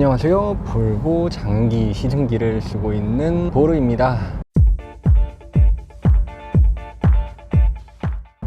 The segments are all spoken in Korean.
안녕하세요. 볼보 장기 시승기를 쓰고 있는 보르입니다.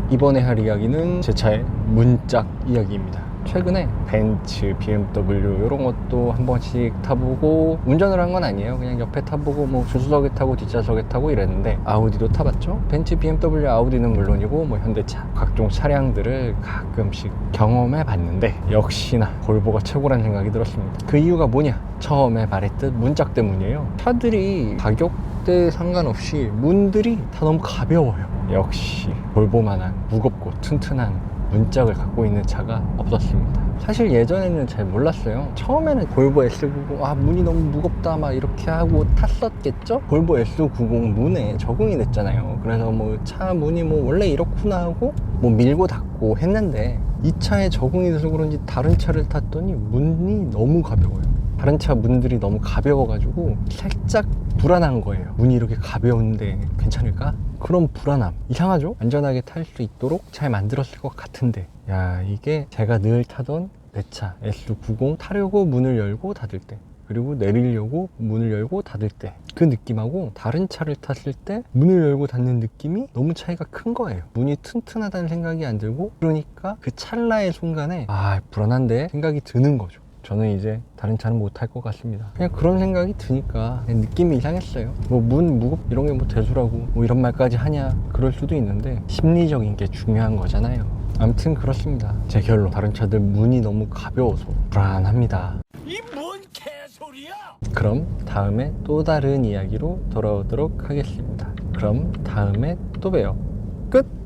이번에 할 이야기는 제 차의 문짝 이야기입니다. 최근에 벤츠, BMW 이런 것도 한 번씩 타보고 운전을 한 건 아니에요. 그냥 옆에 타보고 뭐 조수석에 타고 뒷좌석에 타고 이랬는데 아우디도 타봤죠. 벤츠, BMW, 아우디는 물론이고 뭐 현대차 각종 차량들을 가끔씩 경험해 봤는데 역시나 볼보가 최고란 생각이 들었습니다. 그 이유가 뭐냐? 처음에 말했듯 문짝 때문이에요. 차들이 가격대 상관없이 문들이 다 너무 가벼워요. 역시 볼보만한 무겁고 튼튼한 문짝을 갖고 있는 차가 없었습니다. 사실 예전에는 잘 몰랐어요. 처음에는 볼보 S90, 아, 문이 너무 무겁다, 막 이렇게 하고 탔었겠죠? 볼보 S90 문에 적응이 됐잖아요. 그래서 뭐 차 문이 뭐 원래 이렇구나 하고 뭐 밀고 닫고 했는데 이 차에 적응이 돼서 그런지 다른 차를 탔더니 문이 너무 가벼워요. 다른 차 문들이 너무 가벼워가지고 살짝 불안한 거예요. 문이 이렇게 가벼운데 괜찮을까? 그런 불안함. 이상하죠? 안전하게 탈 수 있도록 잘 만들었을 것 같은데. 야, 이게 제가 늘 타던 내 차 S90 타려고 문을 열고 닫을 때. 그리고 내리려고 문을 열고 닫을 때 그 느낌하고 다른 차를 탔을 때 문을 열고 닫는 느낌이 너무 차이가 큰 거예요 문이 튼튼하다는 생각이 안 들고 그러니까 그 찰나의 순간에 아 불안한데 생각이 드는 거죠 저는 이제 다른 차는 못 탈 것 같습니다. 그냥 그런 생각이 드니까 그냥 느낌이 이상했어요. 뭐 문 무겁 이런 게 뭐 대수라고 뭐 이런 말까지 하냐 그럴 수도 있는데 심리적인 게 중요한 거잖아요. 아무튼 그렇습니다. 제 결론 다른 차들 문이 너무 가벼워서 불안합니다. 이 뭔 개소리야! 그럼 다음에 또 다른 이야기로 돌아오도록 하겠습니다. 그럼 다음에 또 봬요. 끝!